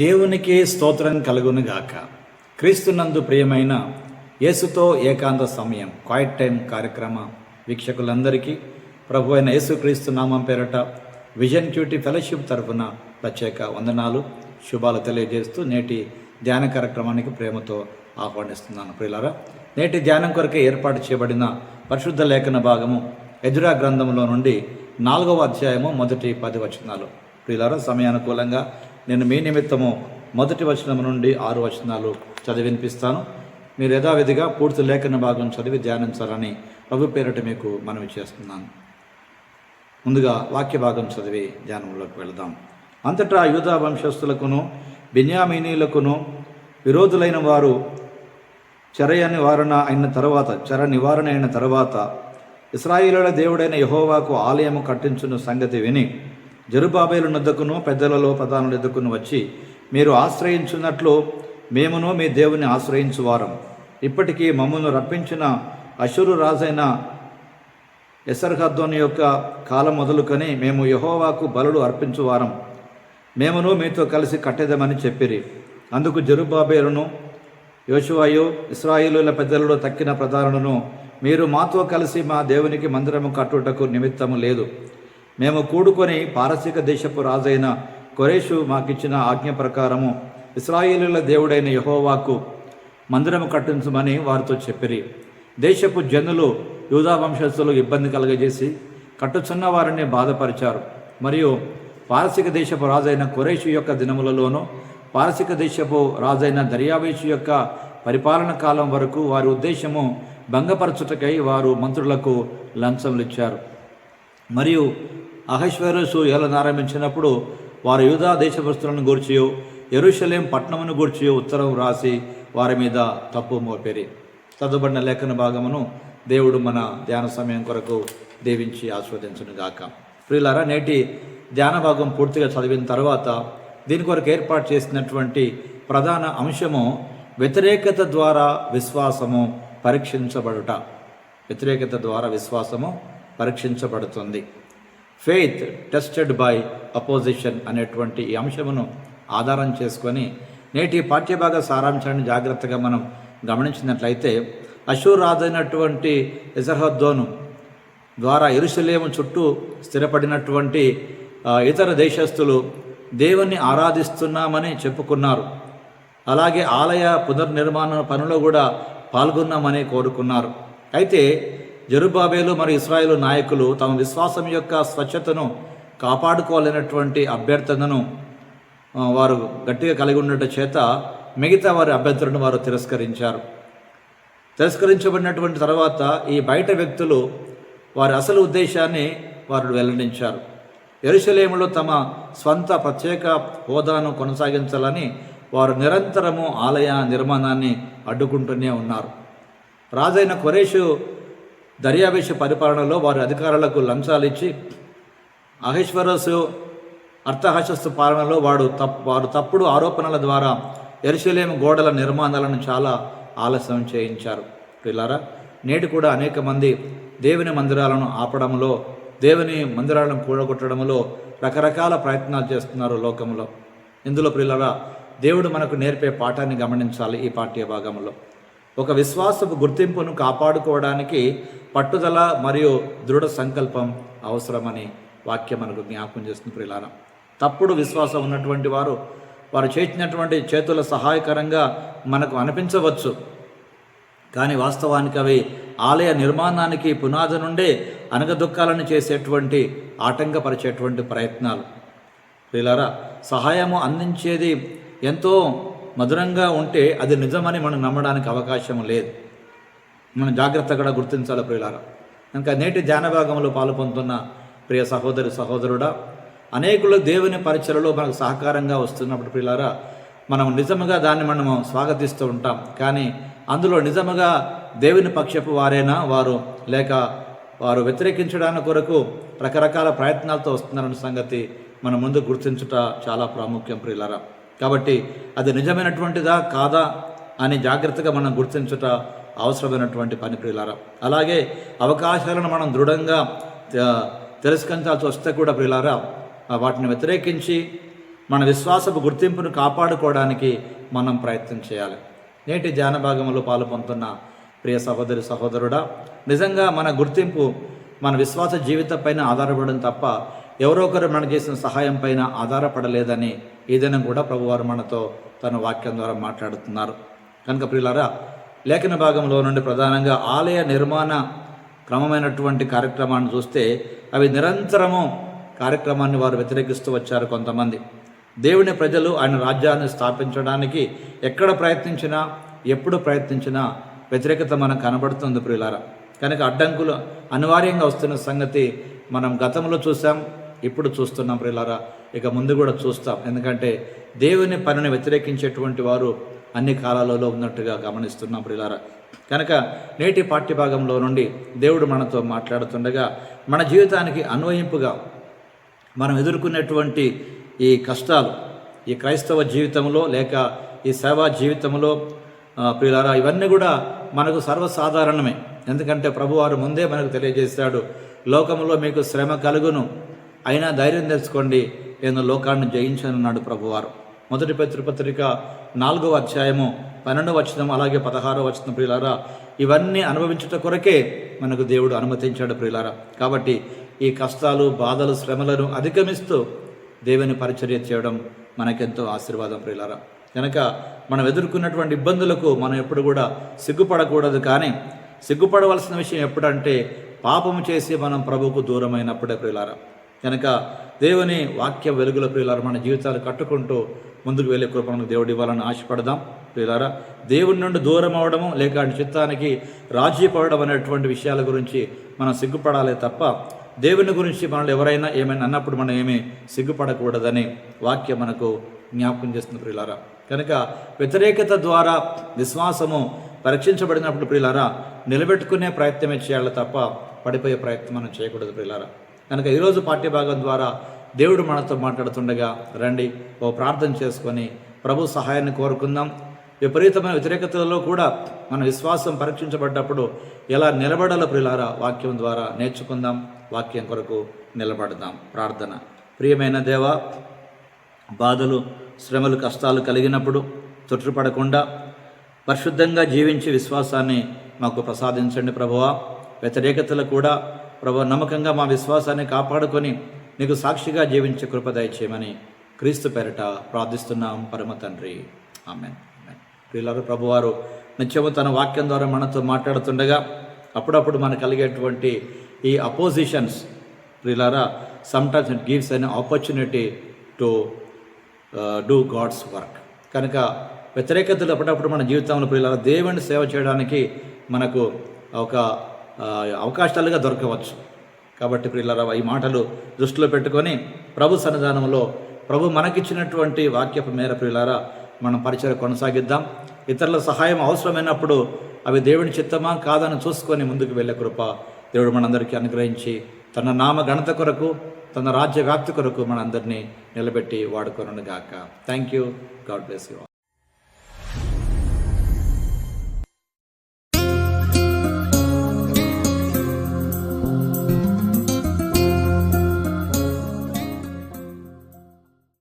దేవునికి స్తోత్రం కలుగునుగాక క్రీస్తునందు ప్రియమైన యేసుతో ఏకాంత సమయం క్వైట్ టైం కార్యక్రమ వీక్షకులందరికీ ప్రభు అయిన యేసుక్రీస్తు నామం పేరట విజన్ క్యూటీ ఫెలోషిప్ తరఫున ప్రత్యేక వందనాలు శుభాలు తెలియజేస్తూ నేటి ధ్యాన కార్యక్రమానికి ప్రేమతో ఆహ్వానిస్తున్నాను. ప్రియులారా నేటి ధ్యానం కొరకే ఏర్పాటు చేయబడిన పరిశుద్ధ లేఖన భాగము ఎదురా గ్రంథంలో నుండి నాలుగవ అధ్యాయము మొదటి పది వచనాలు. ప్రియులారా సమయానుకూలంగా నేను మీ నిమిత్తము మొదటి వచనం నుండి ఆరు వచనాలు చదివినిపిస్తాను మీరు యథావిధిగా పూర్తి లేఖన భాగం చదివి ధ్యానించాలని ప్రభు పేరట మీకు మనవి చేస్తున్నాను. ముందుగా వాక్య భాగం చదివి ధ్యానంలోకి వెళదాం. అంతటా యూదా వంశస్థులకును బెన్యామినీలకును విరోధులైన వారు చెర నివారణ అయిన తర్వాత చెర నివారణ అయిన తర్వాత ఇస్రాయిలుల దేవుడైన యహోవాకు ఆలయము కట్టించున్న సంగతి విని జరుబాబేలు నద్దకును పెద్దలలో ప్రధానుల ఎద్దుకును వచ్చి మీరు ఆశ్రయించున్నట్లు మేమును మీ దేవుని ఆశ్రయించువారం. ఇప్పటికీ మమ్మల్ని రప్పించిన అశురు రాజైన ఎసర్హద్దోని యొక్క కాలం మొదలుకొని మేము యహోవాకు బలులు అర్పించువారం. మేమును మీతో కలిసి కట్టేదమని చెప్పిరి. అందుకు జరుబాబేలును యోశువాయు ఇస్రాయిలుల పెద్దలలో తక్కిన ప్రధానులను మీరు మాతో కలిసి మా దేవునికి మందిరము కట్టుటకు నిమిత్తము లేదు. మేము కూడుకొని పారసీక దేశపు రాజైన కొరేషు మాకిచ్చిన ఆజ్ఞ ప్రకారము ఇస్రాయేలుల దేవుడైన యహోవాకు మందిరము కట్టించమని వారితో చెప్పిరి. దేశపు జనులు యూదా వంశస్థులు ఇబ్బంది కలగజేసి కట్టుచున్న వారిని బాధపరిచారు. మరియు పారసిక దేశపు రాజైన కొరేషు యొక్క దినములలోనూ పారసిక దేశపు రాజైన దర్యావేషు యొక్క పరిపాలన కాలం వరకు వారి ఉద్దేశము భంగపరచుటకై వారు మంత్రులకు లంచములు ఇచ్చారు మరియు అహశ్వరసు ఏలనారంభించినప్పుడు వారు యూదా దేశభస్తులను గూర్చియో ఎరుషలేం పట్టణమును గూర్చియో ఉత్తరం రాసి వారి మీద తప్పు మోపేరి. చదువుబడిన లేఖన భాగమును దేవుడు మన ధ్యాన సమయం కొరకు దేవించి ఆస్వాదించును గాక. ప్రియులారా నేటి ధ్యాన భాగం పూర్తిగా చదివిన తర్వాత దీని కొరకు ఏర్పాటు చేసినటువంటి ప్రధాన అంశము వ్యతిరేకత ద్వారా విశ్వాసము పరీక్షించబడుట. వ్యతిరేకత ద్వారా విశ్వాసము పరీక్షించబడుతుంది. ఫెయిత్ టెస్టెడ్ బై అపోజిషన్ అనేటువంటి ఈ అంశమును ఆధారం చేసుకొని నేటి పాఠ్యభాగ సారాంశాన్ని జాగ్రత్తగా మనం గమనించినట్లయితే అశూర్ ఇజర్హద్దోను ద్వారా ఎరుసలేము చుట్టూ స్థిరపడినటువంటి ఇతర దేశస్థులు దేవుణ్ణి ఆరాధిస్తున్నామని చెప్పుకున్నారు. అలాగే ఆలయ పునర్నిర్మాణ పనులు కూడా పాల్గొన్నామని కోరుకున్నారు. అయితే జరుబాబేలు మరియు ఇస్రాయేల్ నాయకులు తమ విశ్వాసం యొక్క స్వచ్ఛతను కాపాడుకోలేనటువంటి అభ్యర్థనను వారు గట్టిగా కలిగి ఉండట చేత మిగతా వారి అభ్యర్థులను వారు తిరస్కరించారు. తిరస్కరించబడినటువంటి తర్వాత ఈ బయట వ్యక్తులు వారి అసలు ఉద్దేశాన్ని వారు వెల్లడించారు. ఎరుసలేములో తమ స్వంత ప్రత్యేక హోదాను కొనసాగించాలని వారు నిరంతరము ఆలయ నిర్మాణాన్ని అడ్డుకుంటూనే ఉన్నారు. రాజైన కొరేషు దర్యావేశ పరిపాలనలో వారి అధికారులకు లంచాలు ఇచ్చి అహేశ్వరసు అర్థహశస్సు పాలనలో వాడు తప్ వారు తప్పుడు ఆరోపణల ద్వారా ఎరుసలేం గోడల నిర్మాణాలను చాలా ఆలస్యం చేయించారు. పిల్లారా నేటి కూడా అనేక మంది దేవుని మందిరాలను ఆపడంలో దేవుని మందిరాలను కూడగొట్టడంలో రకరకాల ప్రయత్నాలు చేస్తున్నారు లోకంలో. ఇందులో పిల్లరా దేవుడు మనకు నేర్పే పాఠాన్ని గమనించాలి ఈ పాఠ్య భాగంలో. ఒక విశ్వాసపు గుర్తింపును కాపాడుకోవడానికి పట్టుదల మరియు దృఢ సంకల్పం అవసరమని వాక్యం మనకు జ్ఞాపకం చేస్తుంది ప్రిలాన తప్పుడు విశ్వాసం ఉన్నటువంటి వారు వారు చేసినటువంటి చేతుల సహాయకరంగా మనకు అనిపించవచ్చు. కానీ వాస్తవానికి అవి ఆలయ నిర్మాణానికి పునాది నుండే అనగదొక్కాలని చేసేటువంటి ఆటంకపరిచేటువంటి ప్రయత్నాలు. ప్రిలారా సహాయము అందించేది ఎంతో మధురంగా ఉంటే అది నిజమని మనం నమ్మడానికి అవకాశం లేదు. మనం జాగ్రత్తగా గుర్తించాలి ప్రియులారా. ఇంకా నేటి ధ్యాన భాగంలో పాలు పొందుతున్న ప్రియ సహోదరి సహోదరుడా అనేకులు దేవుని పరిచయలో మనకు సహకారంగా వస్తున్నప్పుడు ప్రియులారా మనం నిజముగా దాన్ని మనము స్వాగతిస్తూ ఉంటాం. కానీ అందులో నిజముగా దేవుని పక్షపు వారేనా వారు లేక వారు వ్యతిరేకించడానికి కొరకు రకరకాల ప్రయత్నాలతో వస్తున్నారన్న సంగతి మన ముందు గుర్తించుట చాలా ప్రాముఖ్యం ప్రియులారా. కాబట్టి అది నిజమైనటువంటిదా కాదా అని జాగ్రత్తగా మనం గుర్తించుట అవసరమైనటువంటి పని ప్రియులారా అలాగే అవకాశాలను మనం దృఢంగా తిరస్కరించాల్సి వస్తే కూడా ప్రియులారా వాటిని వ్యతిరేకించి మన విశ్వాసపు గుర్తింపును కాపాడుకోవడానికి మనం ప్రయత్నం చేయాలి. నేటి ధ్యాన భాగంలో పాలు పొందుతున్న ప్రియ సహోదరి సహోదరుడా నిజంగా మన గుర్తింపు మన విశ్వాస జీవితం పైన ఆధారపడడం తప్ప ఎవరో ఒకరు మనకు చేసిన సహాయం పైన ఆధారపడలేదని ఏదైనా కూడా ప్రభువారు మనతో తన వాక్యం ద్వారా మాట్లాడుతున్నారు. కనుక ప్రియులారా లేఖన భాగంలో నుండి ప్రధానంగా ఆలయ నిర్మాణ క్రమమైనటువంటి కార్యక్రమాన్ని చూస్తే అవి నిరంతరము కార్యక్రమాన్ని వారు వ్యతిరేకిస్తూ వచ్చారు కొంతమంది. దేవుని ప్రజలు ఆయన రాజ్యాన్ని స్థాపించడానికి ఎక్కడ ప్రయత్నించినా ఎప్పుడు ప్రయత్నించినా వ్యతిరేకత మనకు కనబడుతుంది ప్రియులారా. కనుక అడ్డంకులు అనివార్యంగా వస్తున్న సంగతి మనం గతంలో చూసాం ఇప్పుడు చూస్తున్నాం ప్రియులారా. ఇక ముందు కూడా చూస్తాం. ఎందుకంటే దేవుని పనిని వ్యతిరేకించేటువంటి వారు అన్ని కాలాలలో ఉన్నట్టుగా గమనిస్తున్నాం ప్రియులారా. కనుక నేటి పాఠ్యభాగంలో నుండి దేవుడు మనతో మాట్లాడుతుండగా మన జీవితానికి అన్వయింపుగా మనం ఎదుర్కొనేటువంటి ఈ కష్టాలు ఈ క్రైస్తవ జీవితంలో లేక ఈ సేవా జీవితంలో ప్రియులారా ఇవన్నీ కూడా మనకు సర్వసాధారణమే. ఎందుకంటే ప్రభువారు ముందే మనకు తెలియజేశాడు లోకంలో మీకు శ్రమ కలుగును. అయినా ధైర్యం తెచ్చుకోండి. నేను లోకాన్ని జయించానన్నాడు ప్రభువారు. మొదటి పత్రిపత్రిక నాలుగో అధ్యాయము పన్నెండవ వచనం అలాగే పదహారో వచనం ప్రియులారా ఇవన్నీ అనుభవించుట కొరకే మనకు దేవుడు అనుమతించాడు ప్రియులారా. కాబట్టి ఈ కష్టాలు బాధలు శ్రమలను అధిగమిస్తూ దేవుని పరిచర్య చేయడం మనకెంతో ఆశీర్వాదం ప్రియులారా. కనుక మనం ఎదుర్కొన్నటువంటి ఇబ్బందులకు మనం ఎప్పుడు కూడా సిగ్గుపడకూడదు కానీ సిగ్గుపడవలసిన విషయం ఎప్పుడంటే పాపము చేసి మనం ప్రభువుకు దూరమైనప్పుడే ప్రియులారా. కనుక దేవుని వాక్య వెలుగుల ప్రియులారా మన జీవితాలు కట్టుకుంటూ ముందుకు వెళ్ళే కృప దేవుడు ఇవ్వాలని ఆశపడదాం. ప్రియులారా దేవుని నుండి దూరం అవడము లేక ఆయన చిత్తానికి రాజీ పడడం అనేటువంటి విషయాల గురించి మనం సిగ్గుపడాలి తప్ప దేవుని గురించి మనల్ని ఎవరైనా ఏమైనా అన్నప్పుడు మనం ఏమీ సిగ్గుపడకూడదని వాక్యం మనకు జ్ఞాపకం చేస్తుంది ప్రియులారా. కనుక వ్యతిరేకత ద్వారా విశ్వాసము పరీక్షించబడినప్పుడు ప్రియులారా నిలబెట్టుకునే ప్రయత్నమే చేయాలి తప్ప పడిపోయే ప్రయత్నం మనం చేయకూడదు ప్రియులారా. కనుక ఈరోజు పాఠ్యభాగం ద్వారా దేవుడు మనతో మాట్లాడుతుండగా రండి ఓ ప్రార్థన చేసుకొని ప్రభు సహాయాన్ని కోరుకుందాం. విపరీతమైన వ్యతిరేకతలలో కూడా మన విశ్వాసం పరీక్షించబడ్డప్పుడు ఎలా నిలబడాలో ప్రిలారా వాక్యం ద్వారా నేర్చుకుందాం వాక్యం కొరకు నిలబడదాం. ప్రార్థన. ప్రియమైన దేవ బాధలు శ్రమలు కష్టాలు కలిగినప్పుడు తొట్టుపడకుండా పరిశుద్ధంగా జీవించి విశ్వాసాన్ని మాకు ప్రసాదించండి ప్రభువా. వ్యతిరేకతలు కూడా ప్రభు నమ్మకంగా మా విశ్వాసాన్ని కాపాడుకొని నీకు సాక్షిగా జీవించే కృప దయచేయమని క్రీస్తు పేరిట ప్రార్థిస్తున్నాం. పరమ తండ్రి. ఆమెన్. ప్రియులారు ప్రభువారు నిత్యము తన వాక్యం ద్వారా మనతో మాట్లాడుతుండగా అప్పుడప్పుడు మనకు కలిగేటువంటి ఈ అపోజిషన్స్ ప్రియులారా sometimes it gives an opportunity to do God's work కనుక వ్యతిరేకతలు అప్పుడప్పుడు మన జీవితంలో ప్రియులారా దేవుని సేవ చేయడానికి మనకు ఒక అవకాశాలుగా దొరకవచ్చు. కాబట్టి ప్రియులరా ఈ మాటలు దృష్టిలో పెట్టుకొని ప్రభు సన్నిధానంలో ప్రభు మనకిచ్చినటువంటి వాక్యపు మేర ప్రియులారా మనం పరిచయం కొనసాగిద్దాం. ఇతరుల సహాయం అవసరమైనప్పుడు అవి దేవుని చిత్తమా కాదని చూసుకొని ముందుకు వెళ్ళే కృప దేవుడు మనందరికీ అనుగ్రహించి తన నామ ఘనత కొరకు తన రాజ్య వ్యాప్తి కొరకు మనందరినీ నిలబెట్టి వాడుకొనను గాక thank you God bless you